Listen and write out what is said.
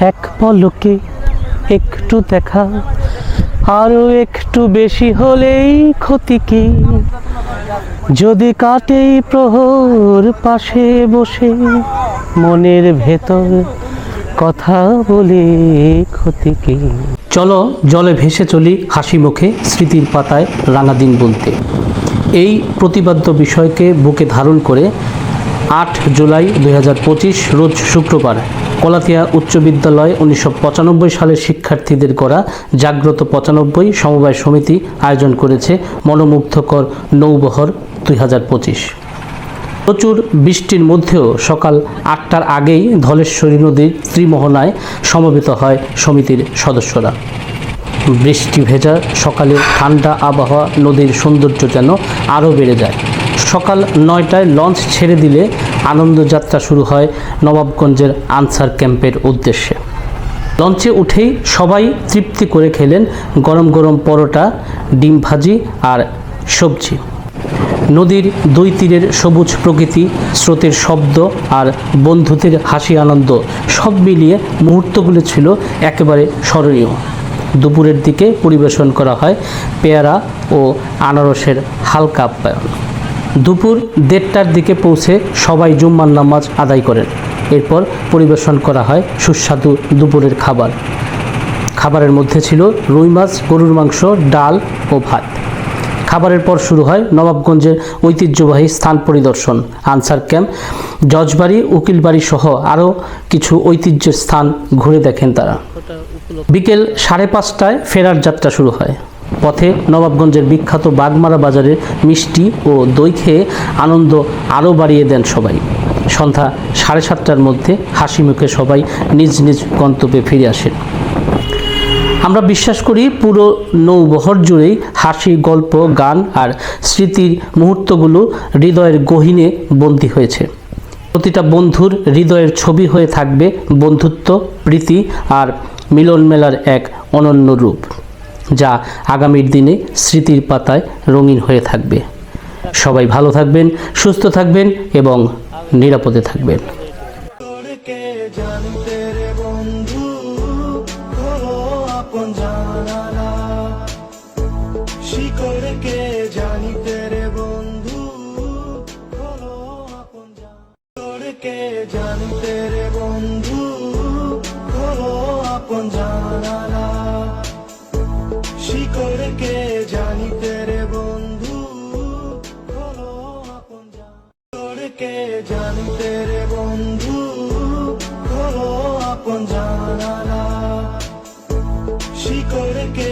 এক পলকে একটু দেখা, আরও একটু বেশি হলেই ক্ষতি কি? যদি কাটে প্রহর পাশে বসে মনের ভেতর কথা বলে ক্ষতি কি? চলো জলে ভেসে চলি হাসি মুখে স্মৃতির পাতায় রাঙা দিন বলতে। এই প্রতিবাদ্য বিষয়কে বুকে ধারণ করে আট জুলাই দুই হাজার পঁচিশ, রোজ শুক্রবার, কলাতিয়া উচ্চ বিদ্যালয় উনিশশো পঁচানব্বই সালের শিক্ষার্থীদের করা জাগ্রত পঁচানব্বই সমবায় সমিতি আয়োজন করেছে মনোমুগ্ধকর নৌবহর দুই হাজার পঁচিশ। প্রচুর বৃষ্টির মধ্যেও সকাল আটটার আগেই ধলেশ্বরী নদীর ত্রিমোহনায় সমবেত হয় সমিতির সদস্যরা। বৃষ্টি ভেজা সকালে ঠান্ডা আবহাওয়া নদীর সৌন্দর্য যেন আরও বেড়ে যায়। সকাল নয়টায় লঞ্চ ছেড়ে দিলে আনন্দযাত্রা শুরু হয় নবাবগঞ্জের আনসার ক্যাম্পের উদ্দেশ্যে। লঞ্চে উঠেই সবাই তৃপ্তি করে খেলেন গরম গরম পরোটা, ডিম ভাজি আর সবজি। নদীর দুই তীরের সবুজ প্রকৃতি, স্রোতের শব্দ আর বন্ধুদের হাসি আনন্দ সব মিলিয়ে মুহূর্তগুলো ছিল একেবারে স্মরণীয়। দুপুরের দিকে পরিবেশন করা হয় পেয়ারা ও আনারসের হালকা আপ্যায়ন। দুপুর দেড়টার দিকে পৌঁছে সবাই জুম্মার নামাজ আদায় করেন। এরপর পরিবেশন করা হয় সুস্বাদু দুপুরের খাবার। খাবারের মধ্যে ছিল রুই মাছ, গরুর মাংস, ডাল ও ভাত। খাবারের পর শুরু হয় নবাবগঞ্জের ঐতিহ্যবাহী স্থান পরিদর্শন, আনসার ক্যাম্প, জজবাড়ি, উকিলবাড়ি সহ আরও কিছু ঐতিহ্যের স্থান ঘুরে দেখেন তারা। বিকেল সাড়ে পাঁচটায় ফেরার যাত্রা শুরু হয়। পথে নবাবগঞ্জের বিখ্যাত বাগমারা বাজারের মিষ্টি ও দই খেয়ে আনন্দ আরও বাড়িয়ে দেন সবাই। সন্ধ্যা সাড়ে সাতটার মধ্যে হাসি মুখে সবাই নিজ নিজ গন্তব্যে ফিরে আসেন। আমরা বিশ্বাস করি পুরো নৌবহর জুড়েই হাসি গল্প, গান আর স্মৃতির মুহূর্তগুলো হৃদয়ের গহীনে বন্দী হয়েছে। প্রতিটা বন্ধুর হৃদয়ের ছবি হয়ে থাকবে বন্ধুত্ব, প্রীতি আর মিলন মেলার এক অনন্য রূপ। যা আগামীর দিনে স্মৃতির পাতায় রঙিন হয়ে থাকবে। সবাই ভালো থাকবেন, সুস্থ থাকবেন এবং নিরাপদে থাকবেন। জানতে বন্ধু জানতে রে বন্ধু খোলো আপন জানালা। শিকড়কে